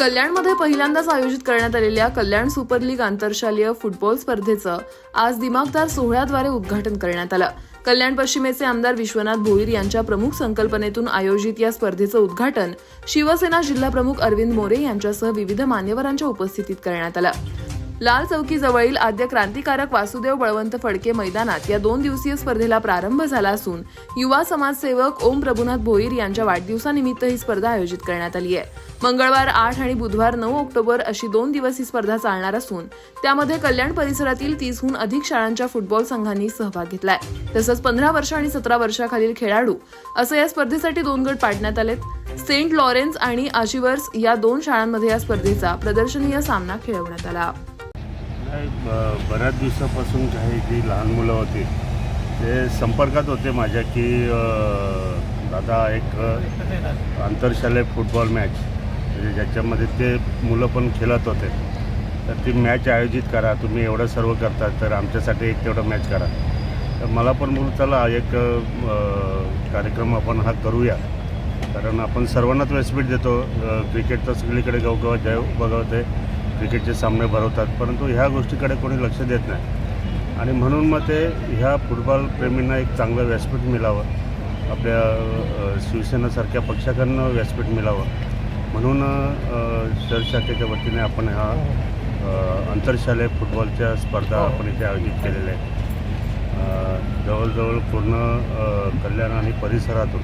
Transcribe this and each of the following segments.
कल्याणमध्ये पहिल्यांदाच आयोजित करण्यात आलेल्या कल्याण सुपर लीग आंतरशालीय फुटबॉल स्पर्धेचं आज दिमागदार सोहळ्याद्वारे उद्घाटन करण्यात आलं. कल्याण पश्चिमेचे आमदार विश्वनाथ भोईर यांच्या प्रमुख संकल्पनेतून आयोजित या स्पर्धेचं उद्घाटन शिवसेना जिल्हाप्रमुख अरविंद मोरे यांच्यासह विविध मान्यवरांच्या उपस्थितीत करण्यात आलं. लाल चौकीजवळील आद्य क्रांतिकारक वासुदेव बळवंत फडके मैदानात या दोन दिवसीय स्पर्धेला प्रारंभ झाला असून युवा समाजसेवक ओम प्रभुनाथ भोईर यांच्या वाढदिवसानिमित्त ही स्पर्धा आयोजित करण्यात आली आहे. मंगळवार आठ आणि बुधवार नऊ ऑक्टोबर अशी दोन दिवस ही स्पर्धा चालणार असून त्यामध्ये कल्याण परिसरातील तीसहून अधिक शाळांच्या फुटबॉल संघांनी सहभाग घेतलाय. तसंच पंधरा वर्ष आणि सतरा वर्षाखालील खेळाडू असं या स्पर्धेसाठी दोन गट पाडण्यात आलेत. सेंट लॉरेन्स आणि आशिवर्स या दोन शाळांमध्ये या स्पर्धेचा प्रदर्शनीय सामना खेळवण्यात आला. बऱ्याच दिवसापासून काही जी लहान मुलं होती ते संपर्कात होते माझ्या की दादा एक अ, आंतरशालेय फुटबॉल मॅच म्हणजे ज्याच्यामध्ये ते मुलं पण खेळत होते. तर ती मॅच आयोजित करा तुम्ही एवढं सर्व करता तर आमच्यासाठी एक तेवढं मॅच करा. तर मला पण बोलू चला एक कार्यक्रम आपण हा करूया. कारण आपण सर्वांनाच व्यासपीठ देतो क्रिकेट तर सगळीकडे गावगावात जय बघवते. क्रिकेटचे सामने भरवतात परंतु ह्या गोष्टीकडे कोणी लक्ष देत नाही. आणि म्हणून मग ते ह्या फुटबॉल प्रेमींना एक चांगलं व्यासपीठ मिळावं. आपल्या शिवसेनासारख्या पक्षाकडनं व्यासपीठ मिळावं. म्हणून अ, शहर शाखेच्या वतीने आपण ह्या अ, आंतरशालेय फुटबॉलच्या स्पर्धा आपण इथे आयोजित केलेल्या आहेत. जवळजवळ पूर्ण कल्याण आणि परिसरातून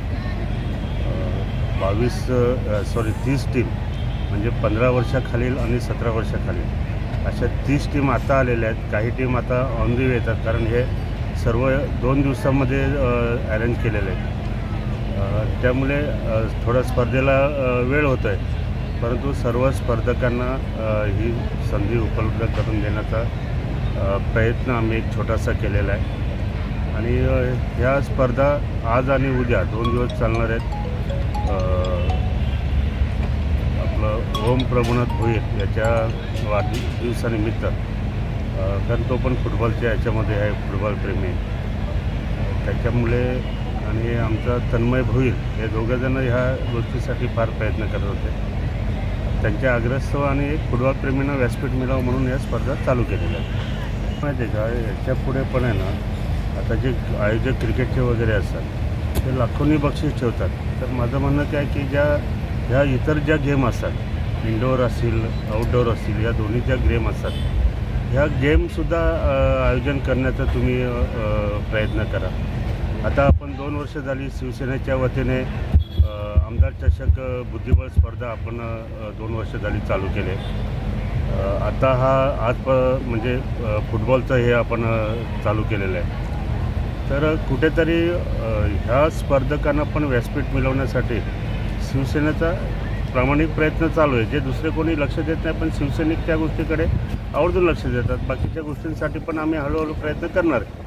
बावीस सॉरी तीस टीम म्हणजे पंधरा वर्षाखालील आणि सतरा वर्षाखालील. अशा तीस टीम आता आलेल्या आहेत. काही टीम आता ऑन दी वे येतात. कारण हे सर्व दोन दिवसामध्ये अरेंज केलेले आहेत. त्यामुळे थोडा स्पर्धेला वेळ होतो आहे परंतु सर्व स्पर्धकांना ही संधी उपलब्ध करून देण्याचा प्रयत्न आम्ही एक छोटासा केलेला आहे. आणि ह्या स्पर्धा आज आणि उद्या दोन दिवस चालणार आहेत. ओम प्रभुनाथ भोईर याच्या वाढदिवसानिमित्त कारण तो पण फुटबॉलच्या याच्यामध्ये आहे फुटबॉल प्रेमी. त्याच्यामुळे आणि आमचा तन्मय भोईर हे दोघंजणं ह्या गोष्टीसाठी फार प्रयत्न करत होते. त्यांच्या आग्रस्तव आणि एक फुटबॉल प्रेमींना व्यासपीठ मिळावं म्हणून या स्पर्धा चालू केलेल्या आहेत. माहिती आहे का? याच्यापुढे पण आहे ना आता जे आयोजक क्रिकेटचे वगैरे असतात ते लाखोंनी बक्षीस ठेवतात. तर माझं म्हणणं काय की ज्या ह्या इतर ज्या गेम असतात इनडोअर असतील आउटडोअर असतील या दोन्ही ज्या गेम असतात ह्या गेमसुद्धा आयोजन करण्याचा तुम्ही प्रयत्न करा. आता आपण दोन वर्ष झाली शिवसेनेच्या वतीने आमदार चषक बुद्धिबळ स्पर्धा आपण दोन वर्ष झाली चालू केले. आता हा आज प म्हणजे फुटबॉलचं हे आपण चालू केलेलं आहे. तर कुठेतरी ह्या स्पर्धकांना पण व्यासपीठ मिळवण्यासाठी शिवसेनेचा प्रामाणिक प्रयत्न चालू आहे. जे दुसरे कोणी लक्ष देत नाही पण शिवसैनिक त्या गोष्टीकडे आवर्जून लक्ष देतात. बाकीच्या गोष्टींसाठी पण आम्ही हळूहळू प्रयत्न करणार आहे.